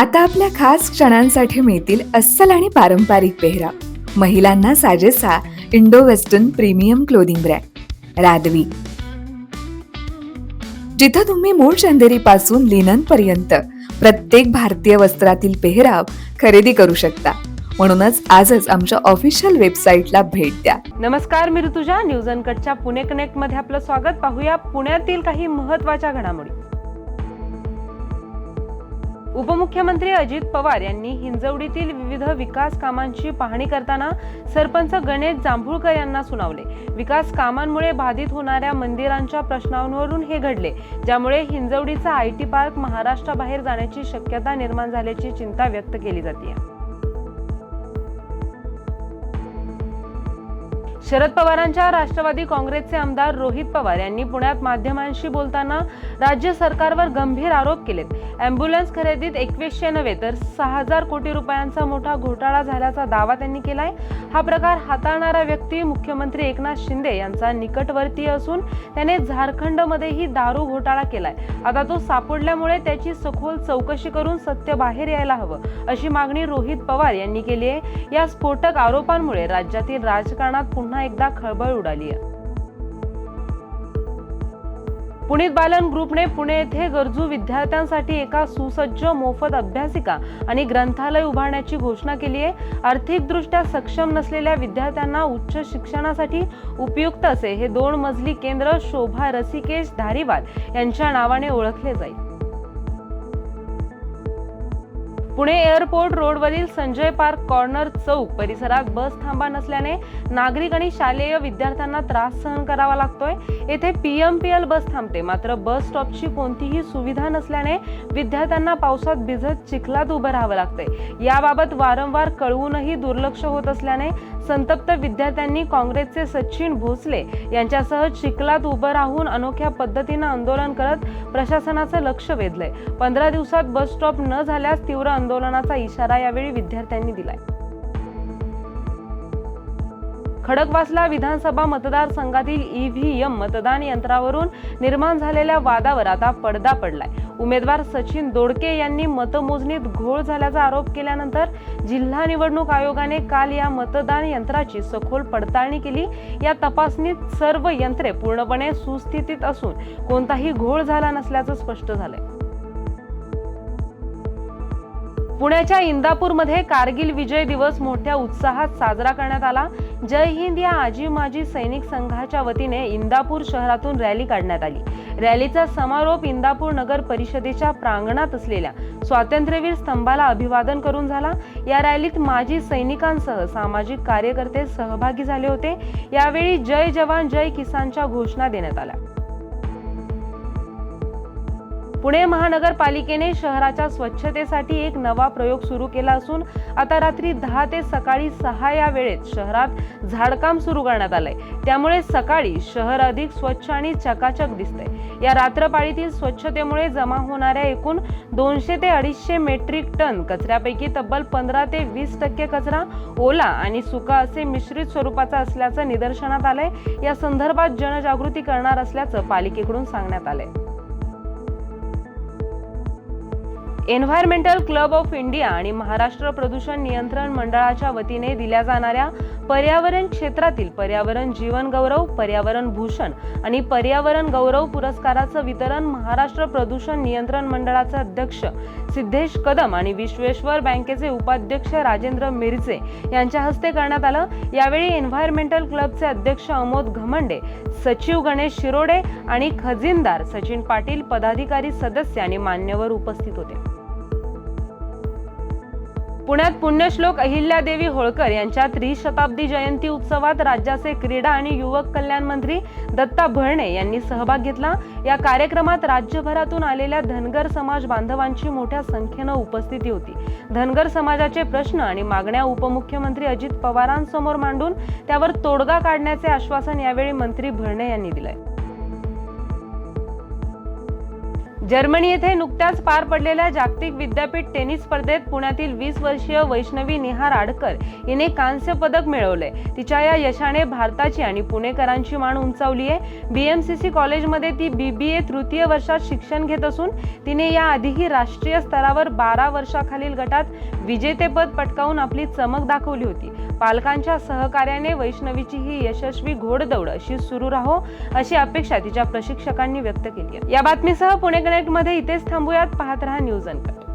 आता आपल्या खास क्षणांसाठी मिळतील अस्सल आणि पारंपरिक पेहराव महिलांना साजेसा Indo western premium clothing brand. रादवी जिथं तुम्ही मूळ चंदेरी पासून लिनन पर्यंत प्रत्येक भारतीय वस्त्रातील पेहराव खरेदी करू शकता. म्हणूनच आजच आमच्या ऑफिशियल वेबसाईटला भेट द्या. नमस्कार मी ऋतुजा. न्यूज अनकटच्या पुणे कनेक्टमध्ये आपलं स्वागत. पाहूया पुण्यातील काही महत्त्वाच्या घडामोडी. उपमुख्यमंत्री अजित पवार यांनी हिंजवडीतील विविध विकास कामांची पाहणी करताना सरपंच गणेश जांभूळकर यांना सुनावले. विकास कामांमुळे बाधित होणाऱ्या मंदिरांच्या प्रश्नांवरून हे घडले ज्यामुळे हिंजवडीचा आय टी पार्क महाराष्ट्राबाहेर जाण्याची शक्यता निर्माण झाल्याची चिंता व्यक्त केली जाते शरद पवारांच्या राष्ट्रवादी काँग्रेसचे आमदार रोहित पवार यांनी पुण्यात माध्यमांशी बोलताना राज्य सरकारवर गंभीर आरोप केलेत. अँब्युलन्स खरेदीत एकवीसशे नव्हे तर सहा हजार कोटी रुपयांचा मोठा घोटाळा झाल्याचा दावा त्यांनी केलाय. हा प्रकार हाताळणारा व्यक्ती मुख्यमंत्री एकनाथ शिंदे यांचा निकटवर्तीय असून त्याने झारखंडमध्येही दारू घोटाळा केलाय. आता तो सापडल्यामुळे त्याची सखोल चौकशी करून सत्य बाहेर यायला हवं अशी मागणी रोहित पवार यांनी केली आहे. या स्फोटक आरोपांमुळे राज्यातील राजकारणात पुन्हा एकदा खळबळ उडाली आहे. पुणित बालन ग्रुपने पुणे येथे गरजू विद्यार्थ्यांसाठी एका सुसज्ज मोफत अभ्यासिका आणि ग्रंथालय उभारण्याची घोषणा केली आहे. आर्थिकदृष्ट्या सक्षम नसलेल्या विद्यार्थ्यांना उच्च शिक्षणासाठी उपयुक्त असे हे दोन मजली केंद्र शोभा रसिकेश धारीवाल यांच्या नावाने ओळखले जाईल. पुणे एअरपोर्ट रोडवरील संजय पार्क कॉर्नर चौक परिसरात बस थांबा नसल्याने नागरिक आणि शालेय विद्यार्थ्यांना त्रास सहन करावा लागतोय. येथे पीएमपीएल बस थांबते. मात्र बस स्टॉपची कोणतीही सुविधा नसल्याने विद्यार्थ्यांना पावसात भिजत चिखलात उभं राहावं लागतंय. याबाबत वारंवार कळवूनही दुर्लक्ष होत असल्याने संतप्त विद्यार्थ्यांनी काँग्रेसचे सचिन भोसले यांच्यासह चिखलात उभं राहून अनोख्या पद्धतीनं आंदोलन करत प्रशासनाचं लक्ष वेधलंय. पंधरा दिवसात बस स्टॉप न झाल्यास तीव्र आंदोलनाचा इशारा यावेळी विद्यार्थ्यांनी दिलाय. खडकवासला विधानसभा मतदारसंघातील ईव्हीएम मतदान यंत्रावरून निर्माण झालेल्या वादावर आता पडदा पडलाय. उमेदवार सचिन दोडके यांनी मतमोजणीत घोळ झाल्याचा आरोप केल्यानंतर जिल्हा निवडणूक आयोगाने काल या मतदान यंत्राची सखोल पडताळणी केली. या तपासणीत सर्व यंत्रे पूर्णपणे सुस्थितीत असून कोणताही घोळ झाला नसल्याचं स्पष्ट झालंय. पुण्याच्या इंदापूरमध्ये कारगिल विजय दिवस मोठ्या उत्साहात साजरा करण्यात आला. जय हिंद या आजी माजी सैनिक संघाच्या वतीने इंदापूर शहरातून रॅली काढण्यात आली. रॅलीचा समारोप इंदापूर नगर परिषदेच्या प्रांगणात असलेल्या स्वातंत्र्यवीर स्तंभाला अभिवादन करून झाला. या रॅलीत माजी सैनिकांसह सामाजिक कार्यकर्ते सहभागी झाले होते. यावेळी जय जवान जय किसानच्या घोषणा देण्यात आल्या. पुणे महानगरपालिकेने शहराच्या स्वच्छतेसाठी एक नवा प्रयोग सुरू केला असून आता रात्री दहा ते सकाळी सहा या वेळेत शहरात झाडकाम सुरू करण्यात आलंय. त्यामुळे सकाळी शहर अधिक स्वच्छ आणि चकाचक दिसतंय. या रात्रपाळीतील स्वच्छतेमुळे जमा होणाऱ्या एकूण दोनशे ते अडीचशे मेट्रिक टन कचऱ्यापैकी तब्बल पंधरा ते वीस टक्के कचरा ओला आणि सुका असे मिश्रित स्वरूपाचा असल्याचं निदर्शनात आलंय. या संदर्भात जनजागृती करणार असल्याचं पालिकेकडून सांगण्यात आलंय. एन्व्हायरमेंटल क्लब ऑफ इंडिया आणि महाराष्ट्र प्रदूषण नियंत्रण मंडळाच्या वतीने दिल्या जाणाऱ्या पर्यावरण क्षेत्रातील पर्यावरण जीवन गौरव पर्यावरण भूषण आणि पर्यावरण गौरव पुरस्काराचं वितरण महाराष्ट्र प्रदूषण नियंत्रण मंडळाचे अध्यक्ष सिद्धेश कदम आणि विश्वेश्वर बँकेचे उपाध्यक्ष राजेंद्र मिरजे यांच्या हस्ते करण्यात आलं. यावेळी एन्व्हायरमेंटल क्लबचे अध्यक्ष अमोद घमंडे सचिव गणेश शिरोडे आणि खजिनदार सचिन पाटील पदाधिकारी सदस्य आणि मान्यवर उपस्थित होते. पुण्यात पुण्यश्लोक अहिल्यादेवी होळकर यांच्या त्रिशताब्दी जयंती उत्सवात राज्याचे क्रीडा आणि युवक कल्याण मंत्री दत्ता भरणे यांनी सहभाग घेतला. या कार्यक्रमात राज्यभरातून आलेल्या धनगर समाज बांधवांची मोठ्या संख्येनं उपस्थिती होती. धनगर समाजाचे प्रश्न आणि मागण्या उपमुख्यमंत्री अजित पवारांसमोर मांडून त्यावर तोडगा काढण्याचे आश्वासन यावेळी मंत्री भरणे यांनी दिलंय. जर्मनी येथे नुकत्याच पार पडलेल्या जागतिक विद्यापीठ टेनिस स्पर्धेत पुण्यातील वीस वर्षीय वैष्णवी निहार आडकर हिने कांस्य पदक मिळवले. तिच्या या यशाने भारताची आणि पुणेकरांची मान उंचावली आहे. बीएमसीसी कॉलेजमध्ये ती बी बी ए तृतीय वर्षात शिक्षण घेत असून तिने याआधीही राष्ट्रीय स्तरावर बारा वर्षाखालील गटात विजेतेपद पटकावून आपली चमक दाखवली होती. पालकांच्या सहकार्याने वैष्णवीची ही यशस्वी घोडदौड अशी सुरू राहो अशी अपेक्षा तिच्या प्रशिक्षकांनी व्यक्त केली आहे. या बातमीसह पुणे कनेक्टमध्ये इथेच थांबूयात. पाहत राहा न्यूज अनकट.